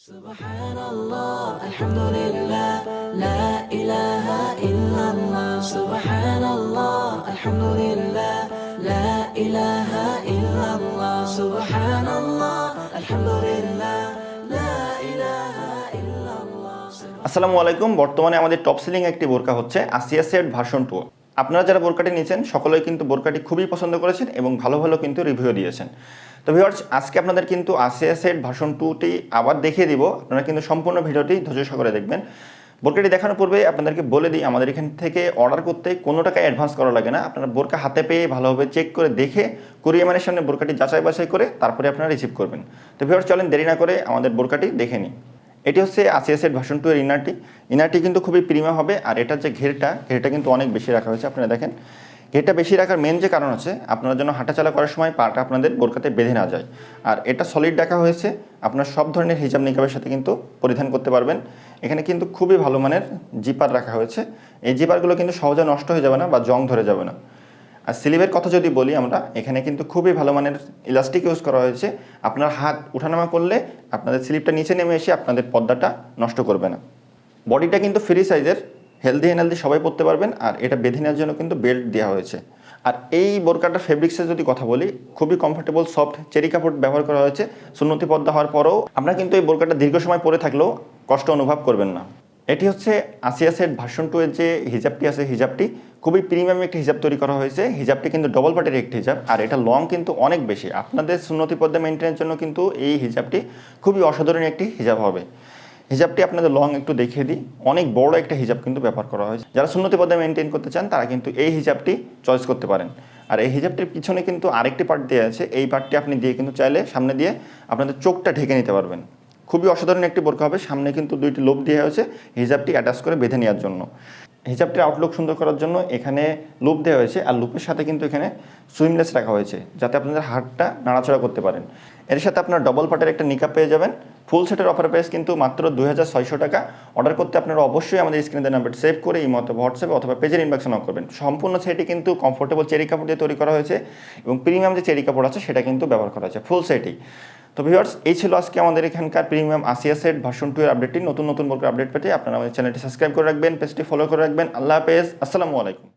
سبحان الله الحمد لله لا إله إلا الله سبحان الله الحمد لله لا إله إلا الله سبحان الله الحمد لله لا إله إلا الله আসসালামু আলাইকুম বর্তমানে আমাদের টপ সেলিং একটি বোরকা হচ্ছে আসিয়া সেট ভার্সন টু আপনারা যারা বোরকাটি নিয়েছেন, সকলেই কিন্তু বোরকাটি খুবই পছন্দ করেছেন এবং ভালো ভালো কিন্তু রিভিউ দিয়েছেন। তো ভিউয়ার্স আজকে আপনাদের কিন্তু আসিয়া সেট ভার্সন টুটি আবার দেখিয়ে দিব। আপনারা কিন্তু সম্পূর্ণ ভিডিওটি ধৈর্য সহকারে দেখবেন। বোরকাটি দেখানোর পূর্বে আপনাদেরকে বলে দিই, আমাদের এখান থেকে অর্ডার করতে কোনো টাকা অ্যাডভান্স করা লাগে না। আপনারা বোরকা হাতে পেয়ে ভালোভাবে চেক করে দেখে কুরিয়ামানের সামনে বোরকাটি যাচাই বাছাই করে তারপরে আপনারা রিসিভ করবেন। তো ভিউয়ার্স চলেন দেরি না করে আমাদের বোরকাটি দেখে নিই। এটি হচ্ছে আসিয়াসের ভার্সন টু এর ইনারটি ইনারটি কিন্তু খুবই প্রিমিয়াম হবে, আর এটার যে ঘেরটা ঘেরটা কিন্তু অনেক বেশি রাখা হয়েছে, আপনারা দেখেন। ঘেরটা বেশি রাখার মেন যে কারণ আছে আপনারা যেন হাঁটাচলা করার সময় পাটা আপনাদের বোরকাতে বেঁধে না যায়। আর এটা সলিড রাখা হয়েছে, আপনার সব ধরনের হিজাব নিকাবের সাথে কিন্তু পরিধান করতে পারবেন। এখানে কিন্তু খুবই ভালো মানের জিপার রাখা হয়েছে। এই জিপারগুলো কিন্তু সহজে নষ্ট হয়ে যাবে না বা জং ধরে যাবে না। আর স্লিভের কথা যদি বলি আমরা, এখানে কিন্তু খুবই ভালো মানের ইলাস্টিক ইউজ করা হয়েছে। আপনার হাত উঠানামা করলে আপনাদের স্লিপটা নিচে নেমে এসে আপনাদের পর্দাটা নষ্ট করবে না। বডিটা কিন্তু ফ্রি সাইজের হেলদি হেলদি সবাই পরতে পারবেন, আর এটা বেঁধে নেওয়ার জন্য কিন্তু বেল্ট দেওয়া হয়েছে। আর এই বোরকাটার ফেব্রিক্সের যদি কথা বলি, খুবই কমফোর্টেবল সফট চেরি কাপড় ব্যবহার করা হয়েছে। সুন্নতি পর্দা হওয়ার পরেও আমরা কিন্তু এই বোরকাটা দীর্ঘ সময় পরে থাকলেও কষ্ট অনুভব করবেন না। এটি হচ্ছে আসিয়া সেট ভার্সন টু এর যে হিজাবটি আছে, হিজাবটি খুবই প্রিমিয়াম একটি হিজাব তৈরি করা হয়েছে। হিজাবটি কিন্তু ডবল পার্টির একটি হিজাব, আর এটা লং কিন্তু অনেক বেশি। আপনাদের সুন্নতি পর্দা মেনটেনের জন্য কিন্তু এই হিজাবটি খুবই অসাধারণ একটি হিজাব হবে। হিজাবটি আপনাদের লং একটু দেখিয়ে দিই। অনেক বড় একটা হিজাব কিন্তু ব্যবহার করা হয়েছে। যারা সুন্নতি পর্দা মেনটেন করতে চান, তারা কিন্তু এই হিজাবটি চয়েস করতে পারেন। আর এই হিজাবটির পিছনে কিন্তু আরেকটি পার্ট দেওয়া আছে। এই পার্টটি আপনি দিয়ে কিন্তু চাইলে সামনে দিয়ে আপনাদের চোখটা ঢেকে নিতে পারবেন। খুবই অসাধারণ একটি বোরকা হবে। সামনে কিন্তু দুইটি লোভ দেওয়া হয়েছে। হিজাবটি অ্যাটাচ করে বেঁধে নেওয়ার জন্য। হিজাবটির আউটলুক সুন্দর করার জন্য এখানে লুপ দেওয়া হয়েছে আর লুপের সাথে কিন্তু এখানে সুইমলেস রাখা হয়েছে, যাতে আপনাদের হাতটা নাড়াচড়া করতে পারেন। এর সাথে আপনার ডবল পার্টের একটা নিকাপ পেয়ে যাবেন। ফুল সেটের অফার প্রাইস কিন্তু মাত্র দুই হাজার ছয়শো টাকা। অর্ডার করতে আপনারা অবশ্যই আমাদের স্ক্রিনে নাম্বার সেভ করে এই মতো হোয়াটসঅ্যাপে অথবা পেজের ইনবক্সে নক করবেন। সম্পূর্ণ সেটই কিন্তু কমফোর্টেবল চেরি কাপড় দিয়ে তৈরি করা হয়েছে এবং প্রিমিয়াম যে চেরি কাপড় আছে, সেটা কিন্তু ব্যবহার করা হয়েছে। ফুল সেটই তো ভিউয়ার্স, এই ছিল আজকে আমাদের এখানকার প্রিমিয়াম আসিয়া সেট ভার্সন টু এর আপডেটটি নতুন নতুন বলকে আপডেট পেতে আপনারা আমাদের চ্যানেলটি সাবস্ক্রাইব করে রাখবেন পেজটি ফলো করে রাখবেন। আল্লাহ হাফেজ। আসসালামু আলাইকুম।